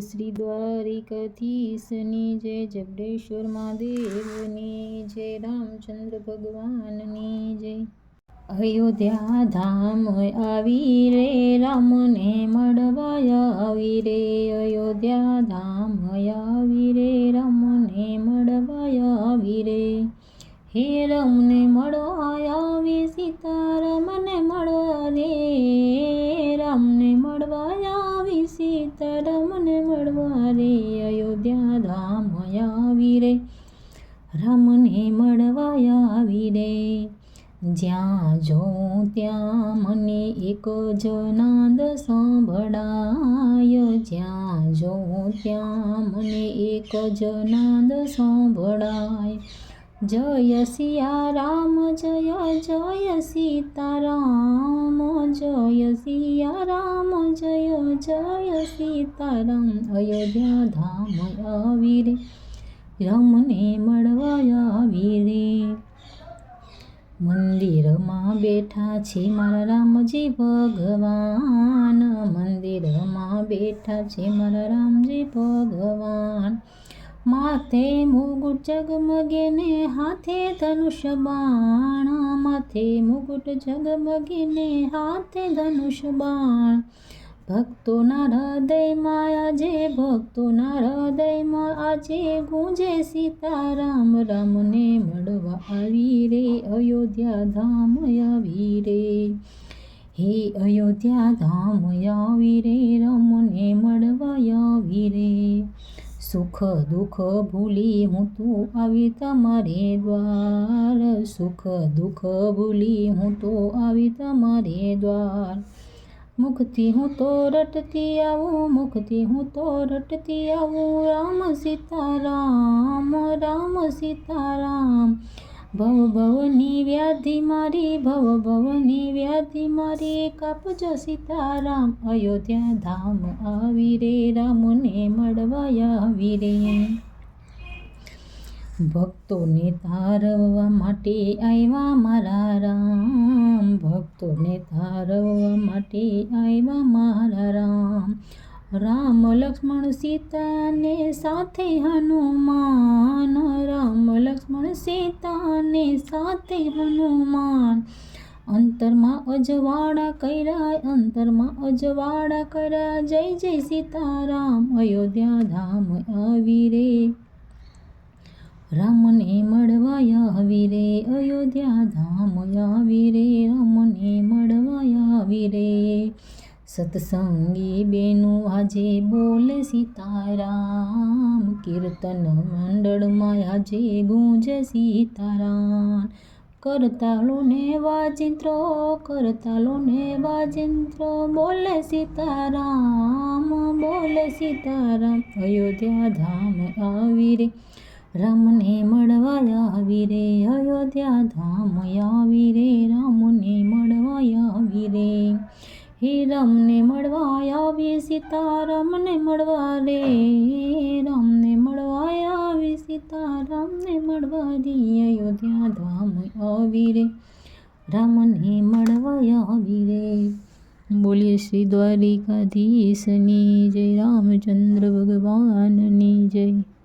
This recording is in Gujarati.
શ્રી દ્વારિકાધીશની જય જબડેશ્વર મહાદેવની જય, રામચંદ્ર ભગવાનની જય. અયોધ્યા ધામ આવી રે, રામને મળવા આવી રે. અયોધ્યા ધામ આવી રે, રામને મળવા આવી રે. હે રમને મળવા આવી, સીતારામને મળવા રે. રામને મળવા આવી સીતારામને રામને મળવાયા આવી રે જ્યાં જોઉં ત્યાં મને એક જ નાદ સાંભળાય. જ્યાં જોઉં ત્યાં મને એક જ નાદ સાંભળાય. જય સિયા રામ, જય જય સીતારામ, જય સિયા રામ, જય જય સીતારામ. અયોધ્યા ધામ આવી રે. રમને મળવા આવી રે મંદિરમાં બેઠા છે મારા રામજી ભગવાન. મંદિરમાં બેઠા છે મારા રામજી ભગવાન. માથે મુગુટ જગમગે ને હાથે ધનુષ બાણ. માથે મુગુટ જગમગે ને હાથે ધનુષ બાણ. ભક્તોના હૃદયમાં આજે, ભક્તોના હૃદયમાં આજે ગુંજે સીતારામ, રામને મળવા આવી રે, અયોધ્યા ધામ આવી રે. હે અયોધ્યા ધામ આવી રે, રમને મળવા આવી રે. સુખ દુઃખ ભૂલી હું તો આવી તમારે દ્વાર. સુખ દુઃખ ભૂલી હું તો આવી તમારે દ્વાર. મુખથી હું તો રટતી આવું, મુખથી હું તો રટતી આવું. રામ સીતારામ રામ સીતારામ. ભવ ભવની વ્યાધિ મારી, ભવ ભવની વ્યાધિ મારી. કાપજો સીતારામ, અયોધ્યા ધામ આવી રે, રામને મળવા આવી રે. ભક્તોને તારવવા માટે આવ્યા મારા રામ. ભક્તોને તારવવા માટે આવ્યા મારા રામ. રામ લક્ષ્મણ સીતાને સાથે હનુમાન. રામ લક્ષ્મણ સીતાને સાથે હનુમાન. અંતરમાં અજવાળા કર્યા, અંતરમાં અજવાળા કર્યા. જય જય સીતારામ. અયોધ્યા ધામ આવી રે. રામને મળવા આવી રે અયોધ્યા ધામ આવી રે રામને મળવા આવી રે સત્સંગી બેનું આજે બોલે સીતારામ, કીર્તન મંડળમાં આજે ગુંજે સીતારામ. કરતાલો ને વાજિંત્રો કરતાલો ને વાજિંત્રો, બોલે સીતારામ બોલે સીતારામ. અયોધ્યા ધામ આવી રે રામને મળવા આવી રે અયોધ્યા ધામ આવી રે રામને મળવા આવી રે હે રામને મળવા આવી સીતારામને મળવા રે રામને મળવા આવી સીતારામને મળવા રે અયોધ્યા ધામ આવી રે રામને મળવા આવી રે બોલીએ શ્રી દ્વારિકાધીશની જય, રામચંદ્ર ભગવાનની જય.